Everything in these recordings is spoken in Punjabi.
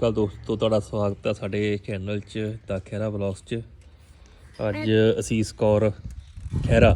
ਕੱਲ ਦੋਸਤੋ ਤੁਹਾਡਾ ਸਵਾਗਤ ਹੈ ਸਾਡੇ ਚੈਨਲ 'ਚ ਦਾ ਖੈਰਾ ਵਲੌਗਸ 'ਚ। ਅੱਜ ਅਸੀਸ ਕੌਰ ਖੈਰਾ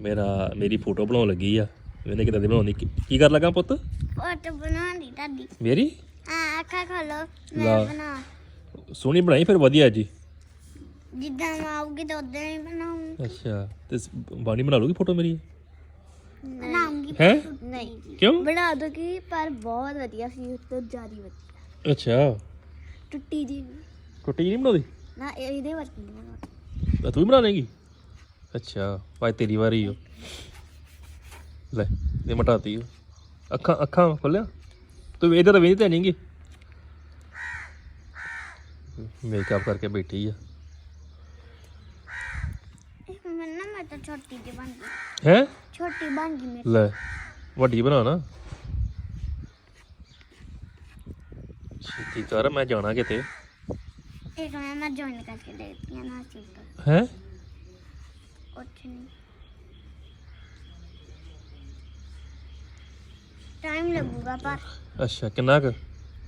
ਮੇਰਾ ਮੇਰੀ ਫੋਟੋ ਬਣਾਉਣ ਲੱਗੀ ਆ। ਇਹਨੇ ਕਿਦਾਂ ਦੀ ਬਣਾਉਣੀ। ਕੀ ਕਰ ਲੱਗਾ ਪੁੱਤ? ਫੋਟੋ ਬਣਾਉਣੀ ਤੁਹਾਡੀ। ਮੇਰੀ? ਹਾਂ ਅੱਖਾਂ ਖੋਲੋ ਮੈਂ। ਬਣਾ ਸੋਹਣੀ ਬਣਾਈ ਫਿਰ ਵਧੀਆ ਜੀ। ਜਿੱਦਾਂ ਮੈਂ ਆਊਗੀ ਤਾਂ ਉਦਾਂ ਹੀ ਬਣਾਉਂ ਅੱਛਾ ਤੇ ਬਾਣੀ ਬਣਾ ਲੂਗੀ ਫੋਟੋ ਮੇਰੀ? ਬਣਾਉਂਗੀ ਹੈ? ਨਹੀਂ। ਕਿਉਂ? ਬਣਾ ਦੋਗੀ ਪਰ ਬਹੁਤ ਵਧੀਆ ਸੀ ਉਸ ਤੋਂ ਜ਼ਿਆਦਾ ਵਧੀਆ। ਅੱਛਾ। ਟੁੱਟੀ ਜੀ ਟੁੱਟੀ ਨਹੀਂ ਬਣਾਉਂਦੀ? ਨਾ ਇਹ- ਇਹਦੇ ਵਰਗੀ ਨਹੀਂ ਬਣਾਉਣੀ ਤਾਂ ਤੂੰ ਵੀ ਬਣਾ ਲੇਂਗੀ ਅੱਛਾ ਭਾਈ ਤੇਰੀ ਵਾਰੀ ਓ ਲੈ ਇਹ ਮਟਾਤੀ ਓ। ਅੱਖਾਂ ਅੱਖਾਂ ਖੋਲਿਆ ਤੂੰ ਇਧਰ ਵੇਂਦੀ ਤਾਂ ਨਹੀਂਗੀ ਮੇਕਅਪ ਕਰਕੇ ਬੈਠੀ ਆ। ਮੈਂ ਨਾ ਮੈਂ ਤਾਂ ਛੋਟੀ ਜਿਹੀ ਬਣ ਗਈ। ਹੈ? ਛੋਟੀ ਬਣ ਗਈ ਮੇਰੀ। ਲੈ ਵੱਡੀ ਬਣਾ ਨਾ। ਛੇਤੀ ਕਰ ਮੈਂ ਜਾਣਾ ਕਿਤੇ। ਇੱਕ ਮੈਂ ਮੈਂ ਜੁਆਇਨ ਕਰਕੇ ਦੇਖਦੀ ਹਾਂ ਨਾ ਸਿੰਪਲ ਹੈ? ਕੁਛ ਨਹੀਂ ਟਾਈਮ ਲੱਗੂਗਾ ਪਰ। ਅੱਛਾ ਕਿੰਨਾ ਕੁ?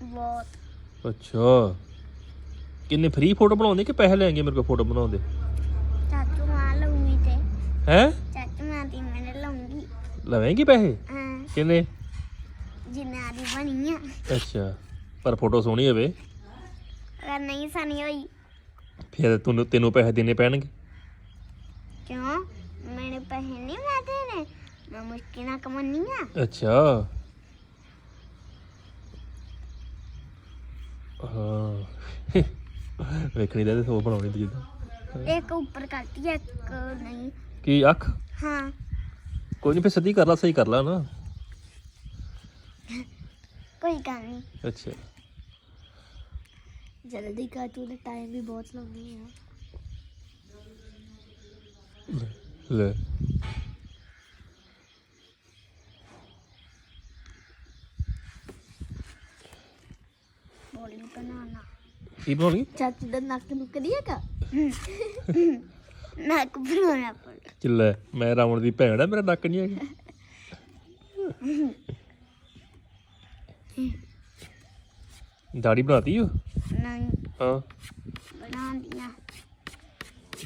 ਬਹੁਤ। ਅੱਛਾ। ਕਿੰਨੇ ਫ੍ਰੀ ਫੋਟੋ ਬਣਾਉਂਦੇ ਕਿ ਪੈਸੇ ਲੈਣਗੇ ਮੇਰੇ ਕੋਲ ਫੋਟੋ ਬਣਾਉਂਦੇ? ਚਾਚੂ ਮਾਂ ਲਊਂਗੀ ਤੇ। ਹੈ? ਚਾਚੂ ਮਾਂ ਦੀ ਮਿੰਟ ਲਊਂਗੀ। ਲਵੇਂਗੀ ਪੈਸੇ? ਹਾਂ। ਕਿੰਨੇ? ਜਿੰਨਾ ਦੀ ਬਣੀ ਆ। ਅੱਛਾ। ਪਰ ਫੋਟੋ ਸੋਹਣੀ ਹੋਵੇ। ਅਗਰ ਨਹੀਂ ਸਣੀ ਹੋਈ। ਫਿਰ ਤੈਨੂੰ ਤੈਨੂੰ ਪੈਸੇ ਦੇਣੇ ਪੈਣਗੇ? ਕਿਉਂ? ਮੇਰੇ ਪੈਸੇ ਨਹੀਂ ਮੈਂ ਦੇਣੇ। ਮੈਂ ਮੁਸ਼ਕਿਲ ਨਾਲ ਕਮਾਉਣੀ ਆ ਅੱਛਾ। ਹਾਂ। ਵੇਖਣੀ ਦਾ ਤੇ ਸੋ ਬਣਾਉਣੀ ਦੀ ਜਿੱਦਾਂ। ਇੱਕ ਉੱਪਰ ਕਰਤੀ ਆ, ਇੱਕ ਨਹੀਂ। ਕੀ ਅੱਖ? ਹਾਂ। ਕੋਈ ਨਹੀਂ ਫਿਰ ਸਿੱਧੀ ਕਰ ਲਾ ਸਹੀ ਕਰ ਲਾ ਨਾ। ਕੋਈ ਗੱਲ ਨਹੀਂ। ਅੱਛਾ। ਜਲਦੀ ਕਰ ਤੂੰ ਨੇ ਟਾਈਮ ਵੀ ਬਹੁਤ ਲਾਉਣੀ ਆ। ਲੈ। ਬੋਲੀ ਕੀ ਬਣਾਉਣੀ ਚਾਚੂ ਦਾ ਨੱਕ ਨੁੱਕ ਨਹੀਂ ਹੈਗਾ? ਨੱਕ ਬਣਾਉਣਾ ਪੜ ਚੱਲੇ ਮੈਂ ਰਾਵਣ ਦੀ ਭੈਣ ਆ ਮੇਰਾ ਨੱਕ ਨਹੀਂ ਹੈਗਾ। ਦਾੜੀ ਬਣਾਤੀ ਉਹ ਨਹੀਂ। ਹਾਂ। ਬਣਾਉਂਦੀਆਂ।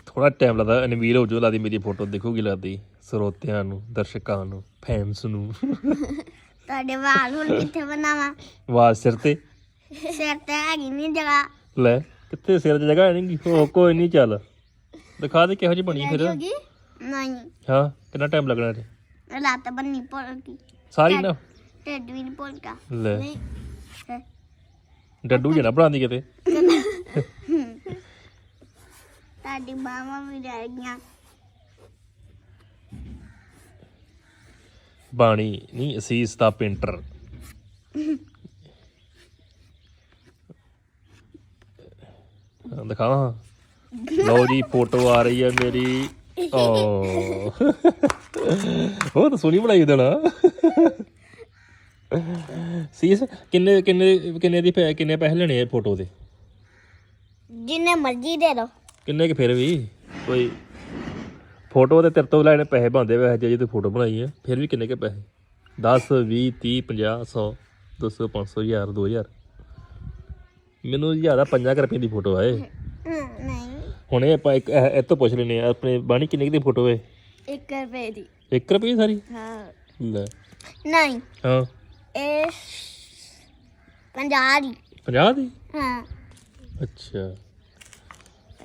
ਥੋੜਾ ਟਾਈਮ ਲੱਗਦਾ ਅਨਵੀਰ ਹੋ ਜੋ ਲਾਦੀ ਮੇਰੀ ਫੋਟੋ ਦੇਖੋਗੀ ਲੱਗਦੀ। ਸਰੋਤਿਆਂ ਨੂੰ ਦਰਸ਼ਕਾਂ ਨੂੰ ਫੈਨਸ ਨੂੰ। ਤੁਹਾਡੇ ਵਾਲ ਹੁਣ ਕਿੱਥੇ ਬਣਾਵਾਂ? ਆਵਾਜ਼ ਸਿਰ ਤੇ। ਸਿਰ ਤੇ ਹੈਗੀ ਨਹੀਂ ਜਗ੍ਹਾ। ਲੈ ਕਿੱਥੇ ਸਿਰ 'ਚ ਜਗ੍ਹਾ ਨਹੀਂ ਹੋ ਕੋਈ ਨਹੀਂ ਚੱਲ। ਦਿਖਾ ਦੇ ਕਿਹੋ ਜਿਹੀ ਬਣੀ ਫਿਰ। ਨਹੀਂ। ਹਾਂ ਕਿੰਨਾ ਟਾਈਮ ਲੱਗਣਾ ਤੇ ਲੱਤ ਬੰਨੀ ਗਈ ਸਾਰੀ ਨਾ ਢਿੱਡ ਵੀ ਨਹੀਂ ਗਿਆ ਲੈ। ਡੱਡੂ ਜਣਾ ਬਣਾਉਂਦੀ ਕਿਤੇ। ਤੁਹਾਡੀ ਬਾਹਾਂ ਵੀ ਰਹਿ ਗਈਆਂ। ਬਾਣੀ ਨਹੀਂ ਅਸੀਸ ਦਾ ਪੇਂਟਰ। ਦਿਖਾਵਾਂ। ਲਓ ਜੀ ਫੋਟੋ ਆ ਰਹੀ ਹੈ ਮੇਰੀ। ਓ। ਉਹ ਤਾਂ ਸੋਹਣੀ ਬਣਾਈ ਦੇਣਾ ਸੀਸ ਕਿੰਨੇ ਕਿੰਨੇ ਕਿੰਨੇ ਦੀ ਪੈ- ਕਿੰਨੇ ਪੈਸੇ ਲੈਣੇ ਆ ਫੋਟੋ ਦੇ? ਜਿੰਨੇ ਮਰਜ਼ੀ ਦੇ ਦੋ। ਕਿੰਨੇ ਕਿ ਫਿਰ ਵੀ? ਕੋਈ ਫੋਟੋ ਦੇ ਤੇਰੇ ਤੋਂ ਲੈਣੇ ਪੈਸੇ ਬੰਦੇ ਵੇ ਜੇ ਤੂੰ ਫੋਟੋ ਬਣਾਈ ਹੈ ਫਿਰ ਵੀ ਕਿੰਨੇ ਕੇ ਪੈਸੇ? 10 20 30 50 100 200 500 1000 2000 ਮੈਨੂੰ ਜ਼ਿਆਦਾ 50 ਰੁਪਏ ਦੀ ਫੋਟੋ ਆਏ ਨਹੀਂ। ਹੁਣ ਇਹ ਆਪਾਂ ਇੱਕ ਇਹ ਇਹ ਤੋਂ ਪੁੱਛ ਲੈਨੇ ਆ ਆਪਣੇ ਬਾਣੀ ਕਿੰਨੇ ਕੁ ਦੀ ਫੋਟੋ ਹੈ 1 ਰੁਪਏ ਦੀ। 1 ਰੁਪਏ ਸਾਰੀ? ਹਾਂ। ਲੈ। ਨਹੀਂ। ਹਾਂ। ਇਹ 50 ਦੀ। 50 ਦੀ? ਹਾਂ। ਅੱਛਾ।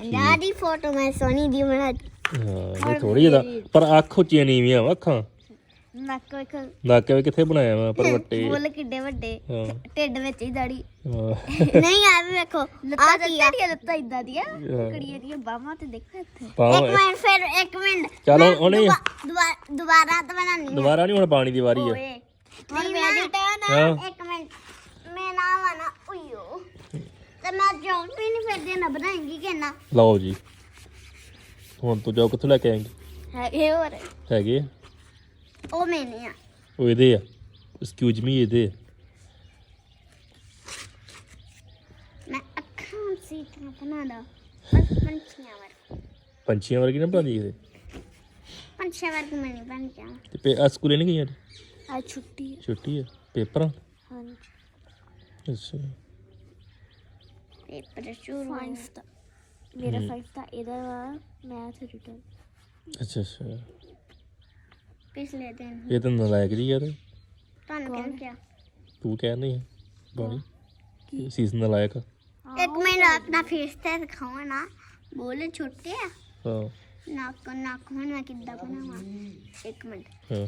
50 ਦੀ ਫੋਟੋ ਮੈਂ ਸੋਨੀ ਦੀ ਬਣਾ ਹਾਂ ਇਹ ਥੋੜੀ ਜਿਹਦਾ ਪਰ ਅੱਖ ਉੱਚੀਆਂ ਨੀਵੀਆਂ ਵਾ ਅੱਖਾਂ। ਨੱਕ ਵੇਖ। ਨੱਕ ਵੀ ਕਿੱਥੇ ਬਣਾਇਆ ਵਾ ਪਰ ਵੱਟੇ। ਬੁੱਲ ਕਿੱਡੇ ਵੱਡੇ। ਹਾਂ। ਢਿੱਡ ਵਿੱਚ ਹੀ ਦਾੜੀ। ਹਾਂ। ਨਹੀਂ ਆ ਵੀ ਵੇਖੋ ਲੱਤਾਂ ਦੀਆਂ ਲੱਤਾਂ ਇਦਾਂ ਦੀਆਂ। ਕੁੜੀਆਂ ਦੀਆਂ ਬਾਹਾਂ ਤੇ ਦੇਖੋ ਇੱਥੇ। ਪਾਓ ਇੱਕ ਮਿੰਟ ਫਿਰ ਇੱਕ ਮਿੰਟ। ਚੱਲ ਮੈਂ ਹੁਣ ਇਹ- ਦੁਬਾ- ਦੁਬਾ- ਦੁਬਾਰਾ ਤਾਂ ਬਣਾਉਣੀ ਦੁਬਾਰਾ ਨਹੀਂ ਹੁਣ ਬਾਣੀ ਦੀ ਵਾਰੀ ਆ। ਓਏ। ਹੁਣ ਮੇਰੀ ਹਾਂ। ਆ ਇੱਕ ਮਿੰਟ ਮੈਂ ਨਾ ਵਾਣਾ ਉਯੋ ਤੇ ਮੈਂ ਜੌਬ ਵੀ ਨਹੀਂ ਫਿਰ ਦੇਣਾ ਬਣਾਏਂਗੀ ਕਿੰਨਾ ਲਓ ਜੀ ਹੁਣ ਤੂੰ ਜਾਓ ਕਿੱਥੋਂ ਲੈ ਕੇ ਆਏਂਗੇ ਹੈ ਇਹ ਹੋਰ ਹੈਗੇ ਆ? ਉਹ ਮੈਨੇ ਆ ਉਹ ਇਹਦੇ ਆ ਐਕਸਕਿਊਜ਼ ਮੀ ਇਹਦੇ ਆ। ਮੈਂ ਅੱਖਾਂ ਸੀ ਤਰ੍ਹਾਂ ਬਣਾਦਾ ਬਸ ਪੰਛੀਆਂ ਵਰ ਪੰਛੀਆਂ ਵਰਗੀ ਨਾ ਬਣਾਉਂਦੀ ਇਹਦੇ ਪੰਛੀਆਂ ਵਰ ਮੈਂ ਨਹੀਂ ਬਣ ਜਾ ਤੇ ਪੇ ਆ ਸਕੂਲੇ ਨਹੀਂ ਗਈਆਂ ਅੱਜ? ਅੱਜ ਛੁੱਟੀ ਹੈ। ਛੁੱਟੀ ਆ ਪੇਪਰਾਂ? ਹਾਂਜੀ। ਅੱਛਾ। ਪੇਪਰ ਸ਼ੁਰੂ ਫਾਈਵ ਦਾ ਮੇਰਾ ਫਾਈਵ ਦਾ ਇਹਦਾ ਵਾ ਮੈਥ ਰਿਟਰਨ ਅੱਛਾ ਅੱਛਾ। ਪਿਛਲੇ ਦਿਨ। ਇਹ ਤਾਂ ਨਲਾਇਕ ਜੀ ਯਾਰ ਤੁਹਾਨੂੰ ਕਿਹਨੇ ਕਿਹਾ? ਤੂੰ ਕਹਿ ਨਹੀਂ। ਬਾਣੀ। ਸੀਜ਼ਨ ਨਲਾਇਕ। ਇੱਕ ਮਿੰਟ ਆਪਣਾ ਫੇਸ ਤੇ ਦਿਖਾਓ ਨਾ। ਬੋਲੇ ਛੋਟੇ ਆ? ਹਾਂ। ਨੱਕ ਨੱਕ ਹੁਣ ਮੈਂ ਕਿੱਦਾਂ ਬਣਾਵਾਂ? ਇੱਕ ਮਿੰਟ। ਹਾਂ।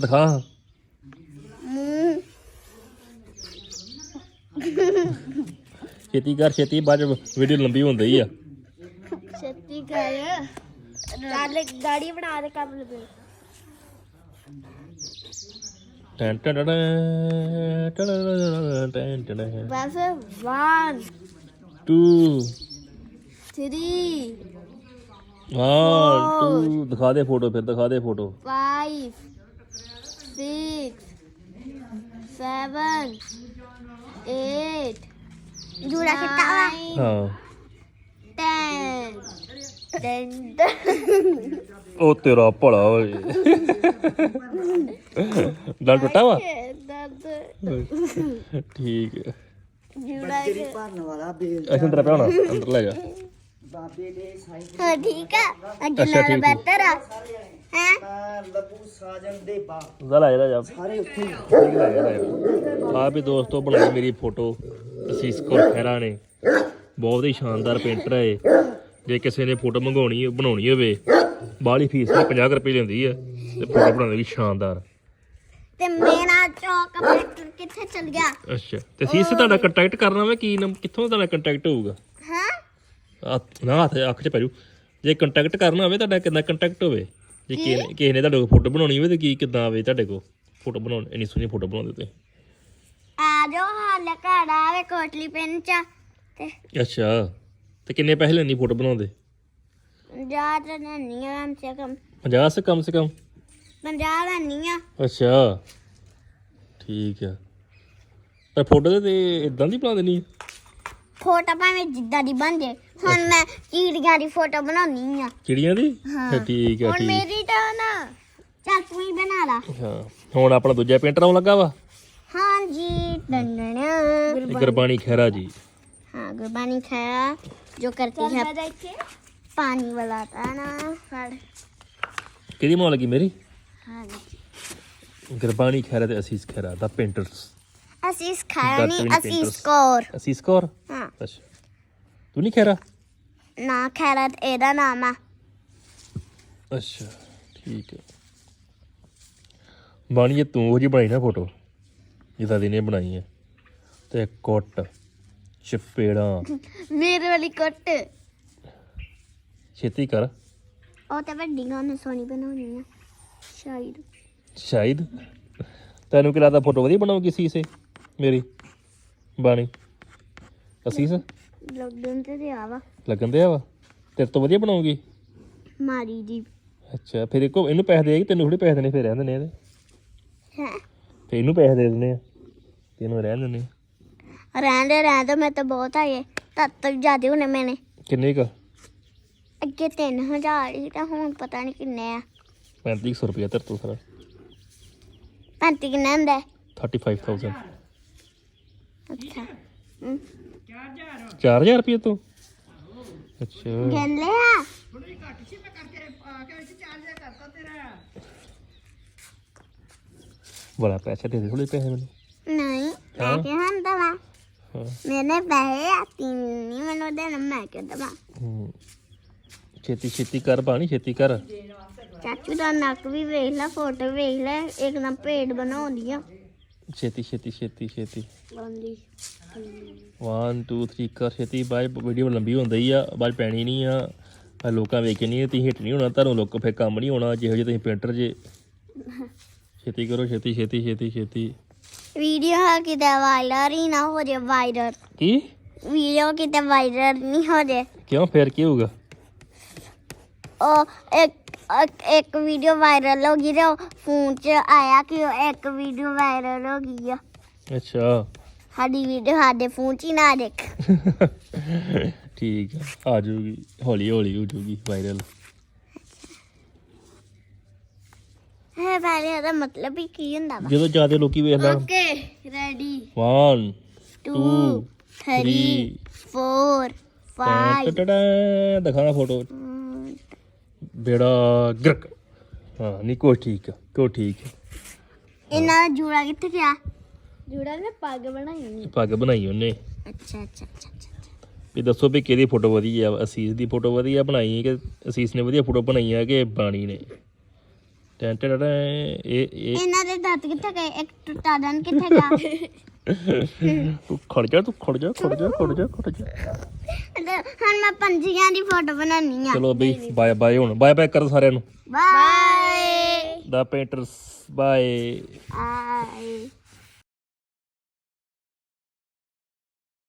ਦਿਖਾ। ਛੇਤੀ ਕਰ ਛੇਤੀ ਬਾਅਦ ਵੀਡੀਓ ਲੰਬੀ ਹੁੰਦੀ ਆ। ਛੇਤੀ ਕਰ। ਚੱਲ ਗਾੜੀ ਬਣਾ ਦੇ ਕੰਮ ਲੱਗੇ ਟੈਂ ਟੈਂ ਟੈਂ ਟੈਂ ਟੈਂ ਟੈਂ ਟੈਂ ਬਸ 1 ਟੂ 3 ਹਾਂ ਟੂ ਦਿਖਾ ਦੇ ਫੋਟੋ ਫਿਰ ਦਿਖਾ ਦੇ ਫੋਟੋ। 5 7 8 ਜੂੜਾ ਕਿੱਤਾ ਵਾ ਹਾਂ 10 10 ਉਹ ਤੇਰਾ ਭਲਾ ਓਏ ਦਲ ਟੁੱਟਾ ਵਾ ਦਰਦ ਠੀਕ ਹੈ ਜੁੜਾ ਕੇ ਅੱਛਾ ਅੰਦਰ ਪਿਆ ਹੋਣਾ ਅੰਦਰ ਲੈ ਜਾ ਹਾਂ ਠੀਕ ਆ ਅੱਗੇ ਅੱਛਾ, ਨਾਲ ਠੀਕ, ਠੀਕ। ਬਿਹਤਰ ਆ ਹੈ ਜਾ ਲੈ ਜਾ। ਸਾਰੇ ਉੱਥੇ ਆ ਵੀ ਦੋਸਤੋ ਬਣਾਈ ਮੇਰੀ ਫੋਟੋ। ਅਸੀਸ ਕੌਰ ਖਹਿਰਾ ਨੇ। ਬਹੁਤ ਹੀ ਸ਼ਾਨਦਾਰ ਪੇਂਟਰ ਹੈ ਇਹ। ਜੇ ਕਿਸੇ ਨੇ ਫੋਟੋ ਮੰਗਾਉਣੀ ਬਣਾਉਣੀ ਹੋਵੇ ਬਾਹਲੀ ਫੀਸ ਨੇ 50 ਰੁਪਏ ਲੈਂਦੀ ਆ ਤੇ ਫੋਟੋ ਬਣਾਉਣੀ ਵੀ ਸ਼ਾਨਦਾਰ। ਤੇ ਮੇਰਾ ਚੌਕ ਕੰਪਿਊਟਰ ਕਿੱਥੇ ਚਲ ਗਿਆ? ਅੱਛਾ। ਤੇ ਸੀਸ ਤੁਹਾਡਾ ਕੰਟੈਕਟ ਕਰਨਾ ਵੇ ਕੀ ਨੰਬ ਕਿੱਥੋਂ ਤੁਹਾਡਾ ਕੰਟੈਕਟ ਹੋਊਗਾ? ਹਾਂ। ਆ ਨਾ ਹੱਥ ਅੱਖ 'ਚ ਪੈ ਜੇ ਕੰਟੈਕਟ ਕਰਨਾ ਹੋਵੇ ਤੁਹਾਡਾ ਕਿੰਨਾ ਕੰਟੈਕਟ ਹੋਵੇ? ਜੇ ਕਿਸੇ ਨੇ- ਕਿਸੇ ਨੇ ਤੁਹਾਡੇ ਕੋਲ ਫੋਟੋ ਬਣਾਉਣੀ ਹੋਵੇ ਤੇ ਕੀ ਕਿੱਦਾਂ ਆਵੇ ਤੁਹਾਡੇ ਕੋਲ? ਫੋਟੋ ਬਣਾਉਣ ਇੰਨੀ ਸੋਹਣੀ ਫੋਟੋ ਬਣਾਉਂਦੇ ਤੁਸੀਂ। ਆ ਜੋ ਹਾਲ ਘਰ ਆਵੇ ਕੋਟਲੀ ਪਿੰਨ ਚ। ਤੇ ਅੱਛਾ। ਤੇ ਕਿੰਨੇ ਪੈਸੇ ਲੈਣੀ ਫੋਟੋ ਬਣਾਉਂਦੇ? ਜਾ ਤੇ ਨਹੀਂ ਆ ਕਮ ਸੇ ਕਮ। 50 ਸੇ ਕਮ ਸੇ ਕਮ? 50 ਲੈਣੀ ਆ। ਅੱਛਾ। ਠੀਕ ਆ। ਪਰ ਫੋਟੋ ਤੇ ਇਦਾਂ ਦੀ ਬਣਾ ਦੇਣੀ ਆ? ਫੋਟੋ ਭਾਵੇਂ ਜਿੱਦਾਂ ਦੀ ਬਣ ਜੇ ਹੁਣ ਮੈਂ ਚੀੜੀਆਂ ਦੀ ਫੋਟੋ ਬਣਾਉਣੀ ਆ ਚਿੜੀਆਂ ਦੀ ਹਾਂ। ਠੀਕ ਆ ਹੁਣ ਠੀਕ ਮੇਰੀ ਟਰਨ ਚੱਲ ਤੂੰ ਹੀ ਬਣਾ ਲਾ ਹਾਂ ਹੁਣ ਆਪਣਾ ਦੂਜਾ ਪੇਂਟਰ ਆਉਣ ਲੱਗਾ ਵਾ ਹਾਂਜੀ ਡੰਡਣ ਇਹ ਗੁਰਬਾਣੀ ਖਹਿਰਾ ਜੀ हाँ गुरबानी खाया जो करती है ਮੈਂ ਦੇਖੇ पानी वाला था ना फड़ ਕਿਹਦੀ ਬਣਾ ਲੱਗੀ ਮੇਰੀ हाँ जी ਗੁਰਬਾਣੀ ਖਹਿਰਾ ਤੇ ਅਸੀਸ ਖਹਿਰਾ ਦਾ ਪੇਂਟਰਸ ਅਸੀਸ ਖਾਰਾ ਨਹੀਂ Darkwing Painters। ਅਸੀਸ ਹਾਂ ਅੱਛਾ ਤੂੰ ਨਹੀਂ ਖੇਰਾ ਨਾ ਖੈਰਾ ਇਹਦਾ ਨਾਮ ਆ ਅੱਛਾ ਠੀਕ ਹੈ ਤੂੰ ਉਹ ਜੀ ਬਣਾਈ ਨਾ ਫੋਟੋ ਜਿਹਦਾ ਦਿਨੇ ਬਣਾਈ ਹੈ ਤੇ ਕੁੱਟ ਚਪੇੜਾਂ ਮੇਰੇ ਉਹ ਛੇਤੀ ਵੱਡੀ ਗਾ ਉਹਨੇ ਸੋਹਣੀ ਬਣਾਉਣੀ ਆ ਸ਼ਾਇਦ ਸ਼ਾਇਦ ਤੈਨੂੰ ਕਿ ਲੱਗਦਾ ਫੋਟੋ ਵਧੀਆ ਬਣਾਉਗੀ ਸੀਸੇ ਮੇਰੀ ਬਾਣੀ। ਅਸੀਸ? ਲੱਗਣ ਤੇ ਤੇ ਆਵਾ ਲੱਗਣ ਦਿਆ ਵਾ? ਤੇਰੇ ਤੋਂ ਵਧੀਆ ਬਣਾਉਗੀ? ਮਾਰੀ ਦੀ ਅੱਛਾ ਫਿਰ ਇੱਕੋ ਇਹਨੂੰ ਪੈਸੇ ਦੇਗੀ ਤੈਨੂੰ ਥੋੜੀ ਪੈਸੇ ਦੇਣੇ ਫਿਰ ਰਹਿਣ ਦਿੰਦੇ ਆ ਇਹਦੇ। ਹੈ। ਫਿਰ ਇਹਨੂੰ ਪੈਸੇ ਦੇ ਦਿੰਦੇ ਆ ਤੇ ਇਹਨੂੰ ਰਹਿਣ ਦਿੰਦੇ ਆ। ਰਹਿੰਦੇ ਰਹਿੰਦੇ ਮੈਂ ਤਾਂ ਬਹੁਤ ਆਏ ਤਦ ਤੱਕ ਜਾਦੇ ਹੋਣੇ ਮੈਨੇ। ਕਿੰਨੇ ਕ? ਅੱਗੇ 3000 ਹੀ ਤਾਂ ਹੁਣ ਪਤਾ ਨਹੀਂ ਕਿੰਨੇ ਆ। 3500 ਰੁਪਇਆ ਤੇਰੇ ਤੋਂ ਸਾਰਾ। 35 ਕਿੰਨਾ ਹੁੰਦਾ? ਹੈ? 35000 ਅੱਛਾ। ਹਮ, 4000 ਰੁਪਏ ਤੋਂ? ਅੱਛਾ। ਗਿਣ ਲਿਆ ਬੜਾ ਪੈਸੇ ਦੇ ਦੇ ਥੋੜੇ ਪੈਸੇ ਮੈਨੂੰ। ਨਹੀਂ ਹਾਂ? ਮੈਂ ਕਿਹਾ ਦਵਾ ਹਾਂ। ਮੈਨੇ ਪੈਸੇ ਆਤੀ ਨਹੀਂ ਮੈਨੂੰ ਦੇਣਾ ਮੈਂ ਕਿਹਾ ਦਵਾ? ਹੂੰ। ਛੇਤੀ ਛੇਤੀ ਕਰ ਬਾਣੀ ਛੇਤੀ ਕਰ। ਚਾਚੂ ਦਾ ਨੱਕ ਵੀ ਵੇਖ ਲੈ ਫੋਟੋ ਵੇਖ ਲੈ ਇੱਕਦਮ ਪੇਟ ਬਣਾਉਂਦੀ ਆ। ਛੇਤੀ ਛੇਤੀ ਛੇਤੀ ਛੇਤੀ। ਬੰਦੀ 1 2 3 ਕਰ ਛੇਤੀ। ਬਾਅਦ ਵੀਡੀਓ ਲੰਬੀ ਹੁੰਦੀ ਆ ਬਾਅਦ ਪੈਣੀ ਨਹੀਂ ਆ। ਆਹ ਲੋਕਾਂ ਵੇਖ ਨਹੀਂ ਤੁਸੀਂ ਹਿੱਟ ਨਹੀਂ ਹੋਣਾ ਤੁਹਾਨੂੰ ਲੋਕ ਫੇਰ ਕੰਮ ਨਹੀਂ ਹੋਣਾ ਜਿਹੋ ਜਿਹੇ ਤੁਸੀਂ ਪੇਂਟਰ ਜੇ। ਛੇਤੀ ਕਰੋ ਛੇਤੀ ਛੇਤੀ ਛੇਤੀ ਛੇਤੀ। ਵੀਡੀਓ ਕਿਤੇ ਵਾਇਰਲ ਹੀ ਨਾ ਹੋ ਜੇ ਵਾਇਰਲ ਕੀ? ਵੀਡੀਓ ਕਿਤੇ ਵਾਇਰਲ ਨਹੀਂ ਹੋ ਜੇ। ਕਿਉਂ? ਫੇਰ ਕੀ ਹੋਊਗਾ? ਇੱਕ ਇੱਕ- ਇੱਕ ਵੀਡੀਓ ਵਾਇਰਲ ਹੋ ਗਈ ਤੇ ਫੋਨ 'ਚ ਆਇਆ ਕਿ ਉਹ ਇੱਕ ਵੀਡੀਓ ਵਾਇਰਲ ਹੋ ਗਈ ਆ। ਅੱਛਾ। ਸਾਡੀ ਵੀਡੀਓ ਸਾਡੇ ਫੋਨ 'ਚ ਹੀ ਨਾ ਦੇਖ। ਠੀਕ ਆ ਆ ਜਾਊਗੀ ਹੌਲੀ ਹੌਲੀ ਹੋ ਜਾਊਗੀ ਵਾਇਰਲ ਹੈ ਪਹਿਲੇ ਉਹਦਾ ਮਤਲਬ ਹੀ ਕੀ ਹੁੰਦਾ ਵਾ? ਜਦੋਂ ਜ਼ਿਆਦਾ ਲੋਕੀ ਵੇਖ ਲੈਣ। ਓਕੇ ਰੈਡੀ 1 2 2 3 4 5 ਦਿਖਾਣਾ ਫੋਟੋ ਬੇੜਾ ਗਰਕ। ਹਾਂ ਨਹੀਂ ਕੋ ਠੀਕ ਆ ਕੋ ਠੀਕ ਆ। ਇਹਨਾਂ ਦਾ ਜੂੜਾ ਕਿੱਥੇ ਗਿਆ? ਜੁੜਾ ਨੇ ਪੱਗ ਬਣਾਈ ਪੱਗ ਬਣਾਈ ਉਹਨੇ। ਅੱਛਾ ਅੱਛਾ ਅੱਛਾ ਅੱਛਾ ਵੀ ਦੱਸੋ ਵੀ ਕਿਹਦੀ ਫੋਟੋ ਵਧੀਆ ਆ ਅਸੀਸ ਦੀ ਫੋਟੋ ਵਧੀਆ ਬਣਾਈ ਕਿ ਅਸੀਸ ਨੇ ਵਧੀਆ ਫੋਟੋ ਬਣਾਈ ਆ ਕਿ ਬਾਣੀ ਨੇ? ਟੈਂ ਟੈਂ ਟੈਂ ਇਹ ਇਹ। ਇਹਨਾਂ ਦੇ ਦੰਦ ਕਿੱਥੇ ਗਏ? ਇੱਕ ਟੁੱਟਾ ਦੰਦ ਕਿੱਥੇ ਗਿਆ? ਤੂੰ ਖੜ ਜਾ ਤੂੰ ਖੜ ਜਾ ਖੜ ਜਾ ਖੜ ਜਾ ਖੜ ਜਾ। ਹੁਣ ਮੈਂ ਪੰਜੀਆਂ ਦੀ ਫੋਟੋ ਬਣਾਉਣੀ ਆ। ਚਲੋ ਬਈ ਬਾਏ ਬਾਏ ਹੁਣ। ਬਾਏ ਬਾਏ ਕਰ ਸਾਰਿਆਂ ਨੂੰ। ਬਾਏ ਦਾ ਪੇਂਟਰਸ ਬਾਏ ਆਏ